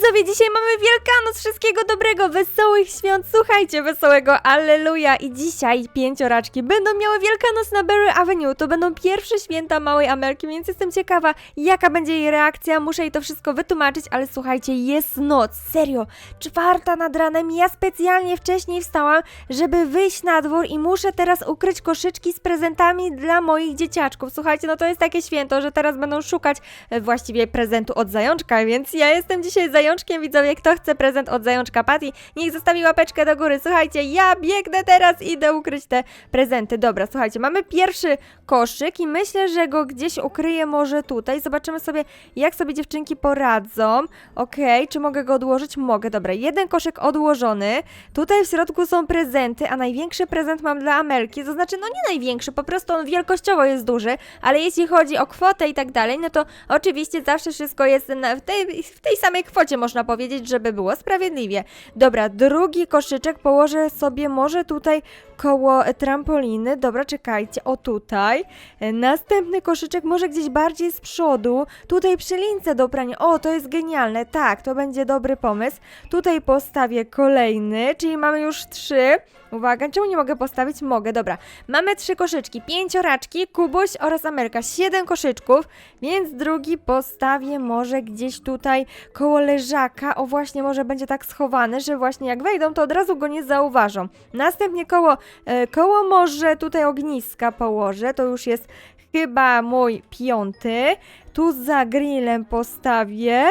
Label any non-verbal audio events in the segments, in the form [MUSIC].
widzowie, dzisiaj mamy Wielkanoc, wszystkiego dobrego, wesołych świąt, słuchajcie, wesołego, alleluja. I dzisiaj pięcioraczki będą miały Wielkanoc na Berry Avenue, to będą pierwsze święta małej Amelki, więc jestem ciekawa, jaka będzie jej reakcja, muszę jej to wszystko wytłumaczyć, ale słuchajcie, jest noc, serio, czwarta nad ranem, ja specjalnie wcześniej wstałam, żeby wyjść na dwór i muszę teraz ukryć koszyczki z prezentami dla moich dzieciaczków, słuchajcie, no to jest takie święto, że teraz będą szukać e, właściwie prezentu od zajączka, więc ja jestem dzisiaj zajączkiem, widzowie, kto chce prezent od zajączka Patty, niech zostawi łapeczkę do góry, słuchajcie, ja biegnę teraz, idę ukryć te prezenty, dobra, słuchajcie, mamy pierwszy koszyk i myślę, że go gdzieś ukryję może tutaj, zobaczymy sobie, jak sobie dziewczynki poradzą, okej, czy mogę go odłożyć? Mogę, dobra, jeden koszyk odłożony, tutaj w środku są prezenty, a największy prezent mam dla Amelki, to znaczy, no nie największy, po prostu on wielkościowo jest duży, ale jeśli chodzi o kwotę i tak dalej, no to oczywiście zawsze wszystko jest w, tej, w tej samej kwocie, można powiedzieć, żeby było sprawiedliwie. Dobra, drugi koszyczek położę sobie może tutaj koło trampoliny. Dobra, czekajcie, o tutaj. Następny koszyczek może gdzieś bardziej z przodu. Tutaj przy lince do prania. O, to jest genialne. Tak, to będzie dobry pomysł. Tutaj postawię kolejny, czyli mamy już trzy. Uwaga, czemu nie mogę postawić? Mogę, dobra. Mamy trzy koszyczki, pięcioraczki, Kubuś oraz Amerka. Siedem koszyczków, więc drugi postawię może gdzieś tutaj koło leżaka. O, właśnie może będzie tak schowany, że właśnie jak wejdą, to od razu go nie zauważą. Następnie koło, e, koło może tutaj ogniska położę. To już jest chyba mój piąty. Tu za grillem postawię.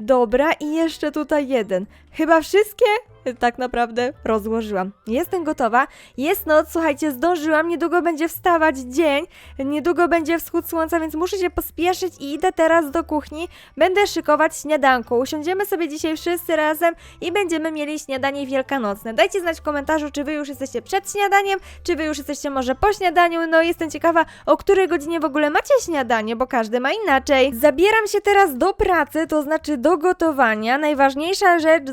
Dobra, i jeszcze tutaj jeden. Chyba wszystkie tak naprawdę rozłożyłam. Jestem gotowa. Jest noc, słuchajcie, zdążyłam. Niedługo będzie wstawać dzień. Niedługo będzie wschód słońca, więc muszę się pospieszyć i idę teraz do kuchni. Będę szykować śniadanko. Usiądziemy sobie dzisiaj wszyscy razem i będziemy mieli śniadanie wielkanocne. Dajcie znać w komentarzu, czy wy już jesteście przed śniadaniem, czy wy już jesteście może po śniadaniu. No, jestem ciekawa, o której godzinie w ogóle macie śniadanie, bo każdy ma inaczej. Zabieram się teraz do pracy, to znaczy do gotowania. Najważniejsza rzecz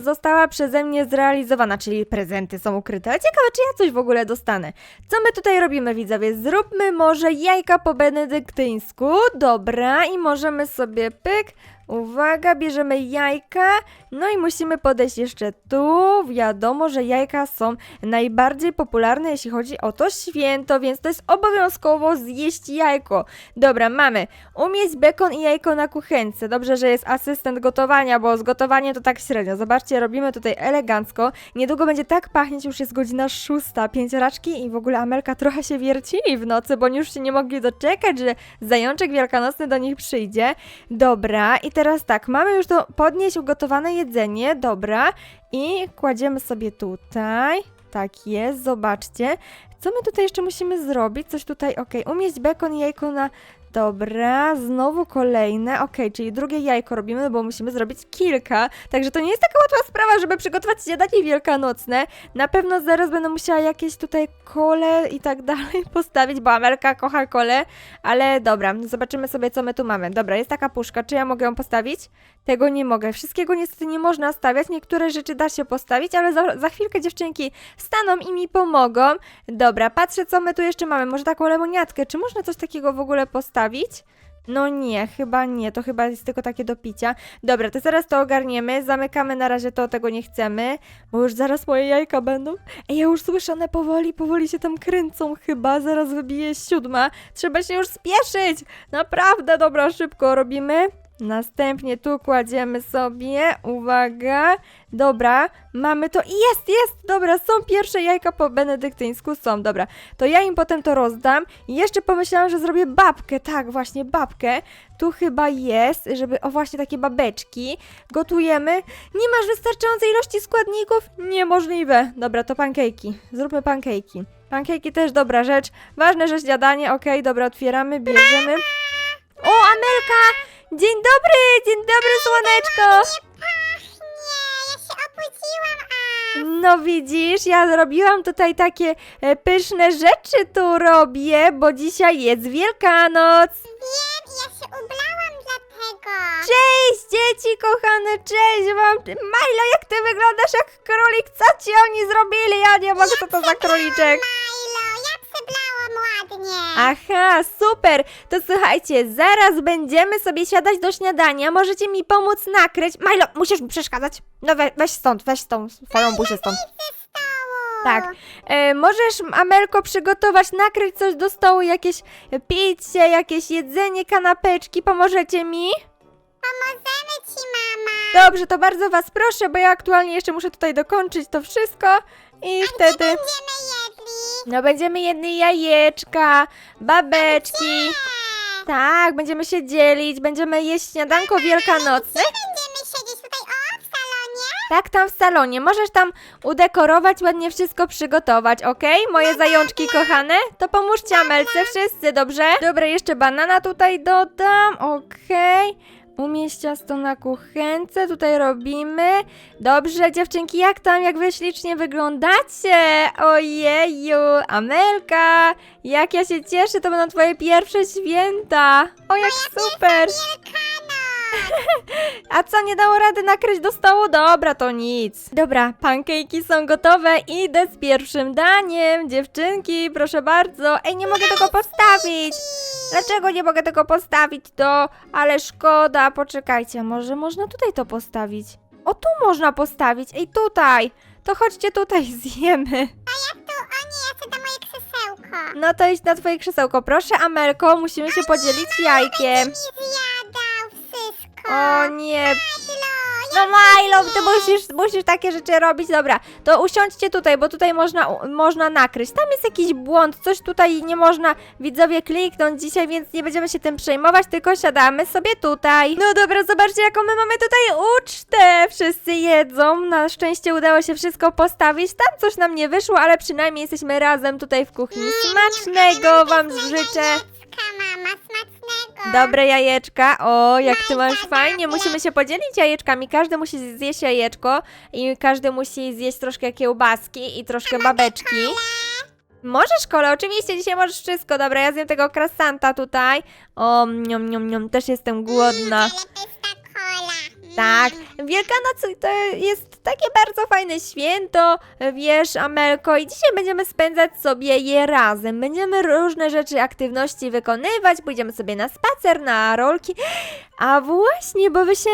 przeze mnie zrealizowana, czyli prezenty są ukryte. Ciekawe, czy ja coś w ogóle dostanę. Co my tutaj robimy, widzowie? Zróbmy może jajka po benedyktyńsku. Dobra, i możemy sobie pyk. Uwaga, bierzemy jajka, no i musimy podejść jeszcze tu. Wiadomo, że jajka są najbardziej popularne, jeśli chodzi o to święto, więc to jest obowiązkowo zjeść jajko. Dobra, mamy umieść bekon i jajko na kuchence. Dobrze, że jest asystent gotowania, bo z gotowaniem to tak średnio. Zobaczcie, robimy tutaj elegancko. Niedługo będzie tak pachnieć, już jest godzina szósta. Pięcioraczki i w ogóle Amelka trochę się wiercili w nocy, bo już się nie mogli doczekać, że zajączek wielkanocny do nich przyjdzie. Dobra, i teraz tak, mamy już to podnieść ugotowane jedzenie, dobra, i kładziemy sobie tutaj. Tak jest, zobaczcie. Co my tutaj jeszcze musimy zrobić? Coś tutaj, okej, umieść bekon i jajko na... Dobra, znowu kolejne. Okej, czyli drugie jajko robimy, bo musimy zrobić kilka. Także to nie jest taka łatwa sprawa, żeby przygotować śniadanie wielkanocne. Na pewno zaraz będę musiała jakieś tutaj kole i tak [LAUGHS] dalej postawić, bo Amelka kocha kole. Ale dobra, zobaczymy sobie, co my tu mamy. Dobra, jest taka puszka. Czy ja mogę ją postawić? Tego nie mogę. Wszystkiego niestety nie można stawiać. Niektóre rzeczy da się postawić, ale za, za chwilkę dziewczynki wstaną i mi pomogą. Dobra, patrzę, co my tu jeszcze mamy. Może taką lemoniatkę. Czy można coś takiego w ogóle postawić? No nie, chyba nie, to chyba jest tylko takie do picia. Dobra, to zaraz to ogarniemy, zamykamy na razie to, tego nie chcemy, bo już zaraz moje jajka będą. Ej, ja już słyszę, one powoli, powoli się tam kręcą chyba, zaraz wybije siódma. Trzeba się już spieszyć! Naprawdę, dobra, szybko robimy. Następnie tu kładziemy sobie, uwaga, dobra, mamy to jest, jest, dobra, są pierwsze jajka po benedyktyńsku, są, dobra, to ja im potem to rozdam. I jeszcze pomyślałam, że zrobię babkę, tak, właśnie babkę, tu chyba jest, żeby, o właśnie takie babeczki, gotujemy, nie masz wystarczającej ilości składników? Niemożliwe, dobra, to pankejki, zróbmy pankejki. Pankejki też dobra rzecz, ważne, że śniadanie, okej, dobra, otwieramy, bierzemy. O, Amelka! Dzień dobry, dzień dobry, słoneczko! Nie, ja się obudziłam, a No widzisz, ja zrobiłam tutaj takie e, pyszne rzeczy tu robię, bo dzisiaj jest Wielkanoc. wiem, ja się ubrałam dlatego. Cześć dzieci kochane, cześć wam. Milo, jak ty wyglądasz jak królik? Co ci oni zrobili? Ja nie mogę, co to za króliczek? Milo, ja przebrałam ładnie. Aha, super! To słuchajcie, zaraz będziemy sobie siadać do śniadania. Możecie mi pomóc nakryć. Milo, musisz mi przeszkadzać. No we, weź stąd, weź stąd, swoją buzię stąd. Tak. E, możesz, Amelko, przygotować, nakryć coś do stołu, jakieś picie, jakieś jedzenie, kanapeczki. Pomożecie mi? Pomożemy ci, mama. Dobrze, to bardzo was proszę, bo ja aktualnie jeszcze muszę tutaj dokończyć to wszystko i wtedy... Będziemy jedli. No będziemy jedli jajeczka, babeczki. Tak, będziemy się dzielić, będziemy jeść śniadanko wielkanocne. Będziemy siedzieć tutaj, o, w salonie. Tak, tam w salonie. Możesz tam udekorować, ładnie wszystko przygotować, ok? Moje zajączki kochane? To pomóżcie Amelce, wszyscy, dobrze? Dobra, jeszcze banana tutaj dodam, okej. Umieść ciasto na kuchence, tutaj robimy. Dobrze, dziewczynki, jak tam, jak wy ślicznie wyglądacie? Ojeju, Amelka, jak ja się cieszę, to będą twoje pierwsze święta. O, jak super. A co, nie dało rady nakryć do stołu? Dobra, to nic. Dobra, pankejki są gotowe, idę z pierwszym daniem. Dziewczynki, proszę bardzo. Ej, nie mogę tego postawić. Dlaczego nie mogę tego postawić? To, ale szkoda. Poczekajcie, może można tutaj to postawić? O, tu można postawić. Ej, tutaj. To chodźcie tutaj, zjemy. No to idź na twoje krzesełko. Proszę, Amelko, musimy się podzielić jajkiem. O nie, Milo, No Milo, ty musisz, musisz takie rzeczy robić. Dobra, to usiądźcie tutaj, bo tutaj można, można nakryć. Tam jest jakiś błąd, coś tutaj nie można widzowie kliknąć dzisiaj, więc nie będziemy się tym przejmować, tylko siadamy sobie tutaj. No dobra, zobaczcie jaką my mamy tutaj ucztę. Wszyscy jedzą, na szczęście udało się wszystko postawić. Tam coś nam nie wyszło, ale przynajmniej jesteśmy razem tutaj w kuchni. Smacznego wam życzę. Mama, smacznego. Dobre jajeczka. O, jak ty masz fajnie. Musimy się podzielić jajeczkami. Każdy musi zjeść jajeczko i każdy musi zjeść troszkę kiełbaski i troszkę babeczki. Możesz, kole, oczywiście, dzisiaj możesz wszystko. Dobra, ja zjem tego krasanta tutaj. O, niom, niom, niom, też jestem głodna. Ale pyszna kola. Tak, Wielkanoc to jest takie bardzo fajne święto, wiesz, Amelko, i dzisiaj będziemy spędzać sobie je razem. Będziemy różne rzeczy, aktywności wykonywać, pójdziemy sobie na spacer, na rolki. A właśnie, bo wy się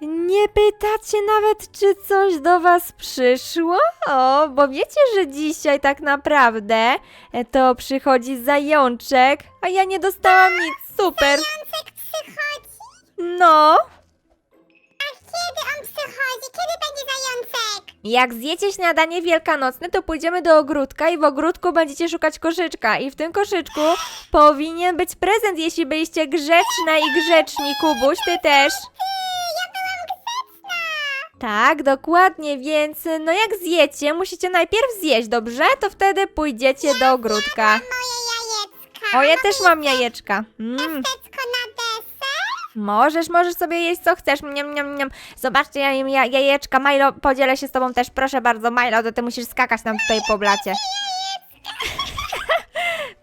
nie pytacie nawet, czy coś do was przyszło? O, bo wiecie, że dzisiaj tak naprawdę e, to przychodzi zajączek, a ja nie dostałam nic. Super. Zajączek przychodzi? No. Jak zjecie śniadanie wielkanocne, to pójdziemy do ogródka i w ogródku będziecie szukać koszyczka. I w tym koszyczku powinien być prezent, jeśli byliście grzeczne i grzeczni. Kubuś, ty też. Ja byłam grzeczna. Tak, dokładnie, więc no jak zjecie, musicie najpierw zjeść, dobrze? To wtedy pójdziecie do ogródka. Moje jajeczka. O, ja też mam jajeczka. Mm. Ciasteczko na? Możesz, możesz sobie jeść co chcesz. Mniam, mniam, mniam. Zobaczcie, ja jem ja, jajeczka. Milo, podzielę się z tobą też. Proszę bardzo, Milo, to ty musisz skakać nam tutaj po blacie.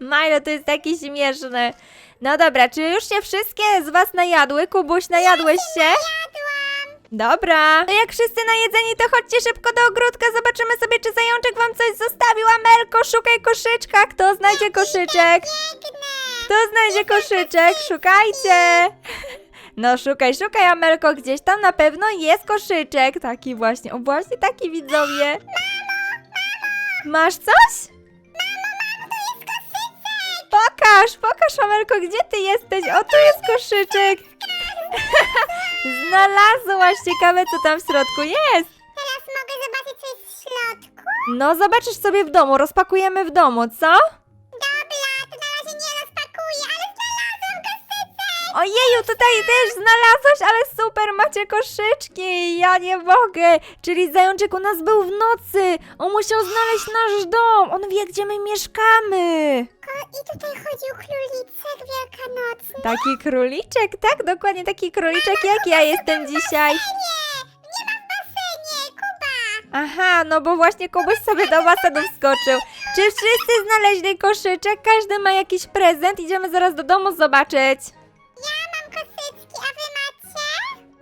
[LAUGHS] Milo, to jest taki śmieszny. No dobra, czy już się wszystkie z was najadły? Kubuś, najadłeś się? Jadłam. Dobra. To jak wszyscy najedzeni, to chodźcie szybko do ogródka. Zobaczymy sobie, czy zajączek wam coś zostawił. Amelko, szukaj koszyczka. Kto znajdzie koszyczek? Kto znajdzie koszyczek? Szukajcie! No szukaj, szukaj Amelko, gdzieś tam na pewno jest koszyczek. Taki właśnie, o właśnie taki widzowie. Masz coś? Pokaż, pokaż Amelko, gdzie ty jesteś? O, tu jest koszyczek. [LAUGHS] Znalazłaś, ciekawe co tam w środku jest. Teraz mogę zobaczyć, co jest w środku? No zobaczysz sobie w domu, rozpakujemy w domu, co? Ojeju, tutaj też znalazłaś, ale super, macie koszyczki, ja nie mogę. Czyli zajączek u nas był w nocy, on musiał znaleźć nasz dom, on wie, gdzie my mieszkamy. I tutaj chodzi o królicek wielkanocny. Taki króliczek, tak, dokładnie taki króliczek, jak ja jestem dzisiaj. Nie, nie ma w basenie, Kuba. Aha, no bo właśnie Kubuś sobie do basenu wskoczył. Czy wszyscy znaleźli koszyczek? Każdy ma jakiś prezent, idziemy zaraz do domu zobaczyć.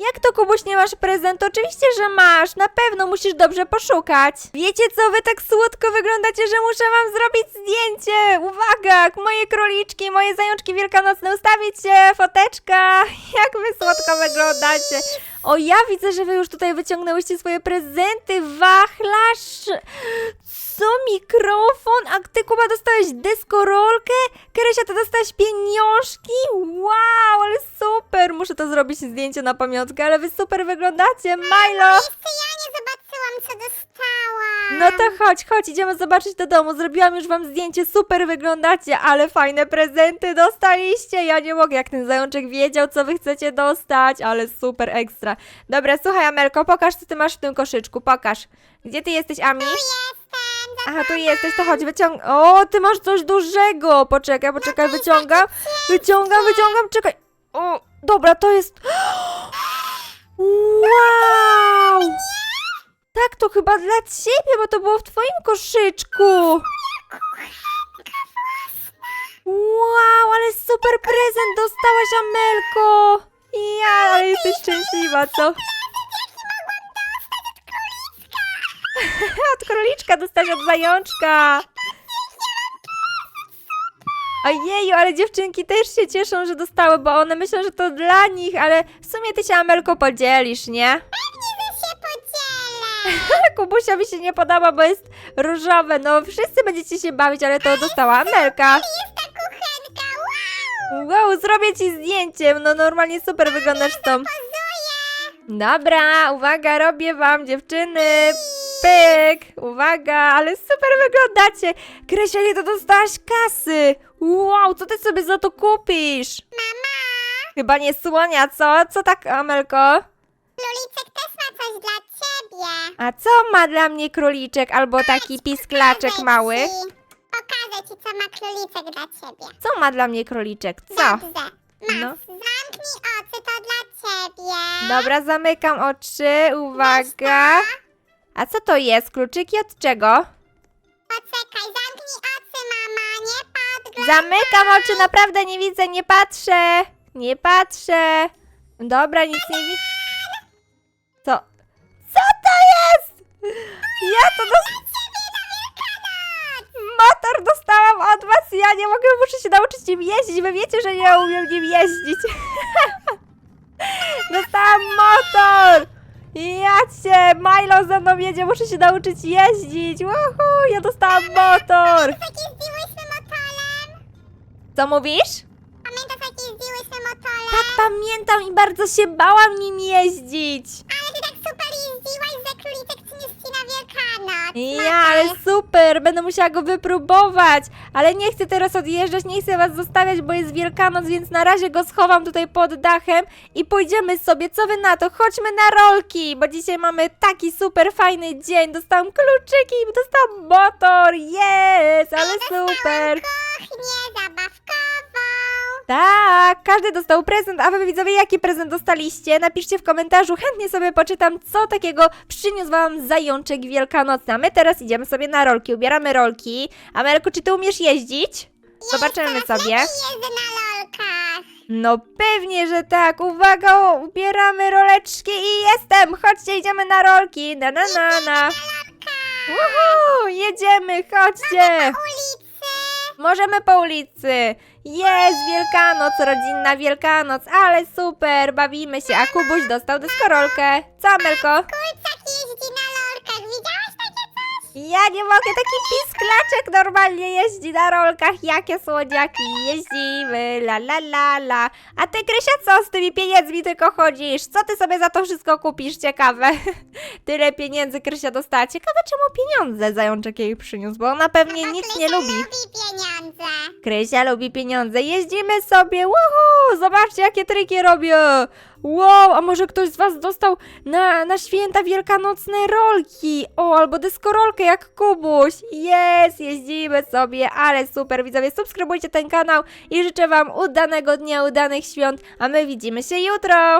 Jak to, Kubuś, nie masz prezentu? Oczywiście, że masz. Na pewno musisz dobrze poszukać. Wiecie co, wy tak słodko wyglądacie, że muszę wam zrobić zdjęcie. Uwaga, moje króliczki, moje zajączki wielkanocne, ustawić się, foteczka. [LAUGHS] Jak wy słodko wyglądacie. O, ja widzę, że wy już tutaj wyciągnęłyście swoje prezenty. Wachlarz. Co, mikrofon? A ty, Kuba, dostałeś deskorolkę? Krysia, ty dostałaś pieniążki? Wow, ale super! Muszę to zrobić zdjęcie na pamiątkę, ale wy super wyglądacie, Milo! Jeszcze ja nie zobaczyłam, co dostałam. No to chodź, chodź, idziemy zobaczyć do domu. Zrobiłam już wam zdjęcie, super wyglądacie, ale fajne prezenty dostaliście. Ja nie mogę, jak ten zajączek wiedział, co wy chcecie dostać, ale super ekstra. Dobra, słuchaj, Amelko, pokaż, co ty masz w tym koszyczku, pokaż. Gdzie ty jesteś, Ami? Jestem. Aha, tu jesteś, to chodź, wyciąg... O, ty masz coś dużego! Poczekaj, poczekaj, wyciągam. Wyciągam, wyciągam, czekaj. O, dobra, to jest... [GASPS] Wow! Tak, to chyba dla ciebie, bo to było w twoim koszyczku. Wow, ale super prezent dostałaś, Amelko! Ja, ale jesteś szczęśliwa, co? [LAUGHS] Od króliczka dostać od zajączka. Ojeju, ale dziewczynki też się cieszą, że dostały, bo one myślą, że to dla nich, ale w sumie ty się Amelko podzielisz, nie? Ale Kubusiowi się nie podoba, bo jest różowe. No, wszyscy będziecie się bawić, ale to dostała Amelka. Jest ta kuchenka. Wow. Wow, zrobię ci zdjęcie. No, normalnie super wyglądasz z tą. Dobra, uwaga, robię wam, dziewczyny. Pyk, uwaga, ale super wyglądacie. Kresia, ile to dostałaś kasy? Wow, co ty sobie za to kupisz? Mama. Chyba nie słonia, co? Co tak, Amelko? Króliczek też ma coś dla. A co ma dla mnie króliczek albo taki pisklaczek Pokażę mały? Ci. Pokażę ci, co ma króliczek dla ciebie. Co ma dla mnie króliczek? Co? Dobrze. Masz. No. Zamknij oczy, to dla ciebie. Dobra, zamykam oczy, uwaga. A co to jest? Kluczyki od czego? Poczekaj, zamknij oczy, mama. Nie patrz. Zamykam oczy, naprawdę nie widzę, nie patrzę. Nie patrzę. Dobra, nic nie widzę. Ja to dos... Motor dostałam od was, ja nie mogę, muszę się nauczyć nim jeździć, wy wiecie, że nie umiem nim jeździć. [LAUGHS] Dostałam motor! Ja cię, Milo ze mną jedzie, muszę się nauczyć jeździć. Woohoo, ja dostałam motor! Zdjęłyśmy motorem. Co mówisz? Pamiętasz, jakie zdjęłyśmy motorem? Tak, pamiętam i bardzo się bałam nim jeździć. Ja, ale super, będę musiała go wypróbować. Ale nie chcę teraz odjeżdżać, nie chcę was zostawiać, bo jest Wielkanoc, więc na razie go schowam tutaj pod dachem i pójdziemy sobie. Co wy na to? Chodźmy na rolki, bo dzisiaj mamy taki super fajny dzień. Dostałam kluczyki, dostałam motor, jest, ale super. Tak, każdy dostał prezent, a wy widzowie jaki prezent dostaliście? Napiszcie w komentarzu, chętnie sobie poczytam, co takiego przyniósł wam zajączek wielkanocny. A my teraz idziemy sobie na rolki, ubieramy rolki. Amelko, czy ty umiesz jeździć? Zobaczymy sobie. jeżdżę na lolkach. No pewnie, że tak. Uwaga, ubieramy roleczki i jestem. Chodźcie, idziemy na rolki. Na na na na. Uhu, jedziemy, chodźcie. Ulicy. Możemy po ulicy. Jest Wielkanoc, rodzinna Wielkanoc, ale super, bawimy się. A Kubuś dostał deskorolkę. Co, Amelko? Ja nie mogę, taki pisklaczek normalnie jeździ na rolkach. Jakie słodziaki, jeździmy, la la la la. A ty, Krysia, co z tymi pieniędzmi tylko chodzisz? Co ty sobie za to wszystko kupisz? Ciekawe. [LAUGHS] Tyle pieniędzy Krysia dostała. Ciekawe, czemu pieniądze zajączek jej przyniósł, bo ona pewnie nic nie lubi pieniądze. Krysia lubi pieniądze. Jeździmy sobie. Woohoo! Zobaczcie, jakie triki robię. Wow, a może ktoś z was dostał na, na święta wielkanocne rolki? O, albo deskorolkę jak Kubuś. Jest, jeździmy sobie, ale super. Widzowie, subskrybujcie ten kanał i życzę wam udanego dnia, udanych świąt, a my widzimy się jutro.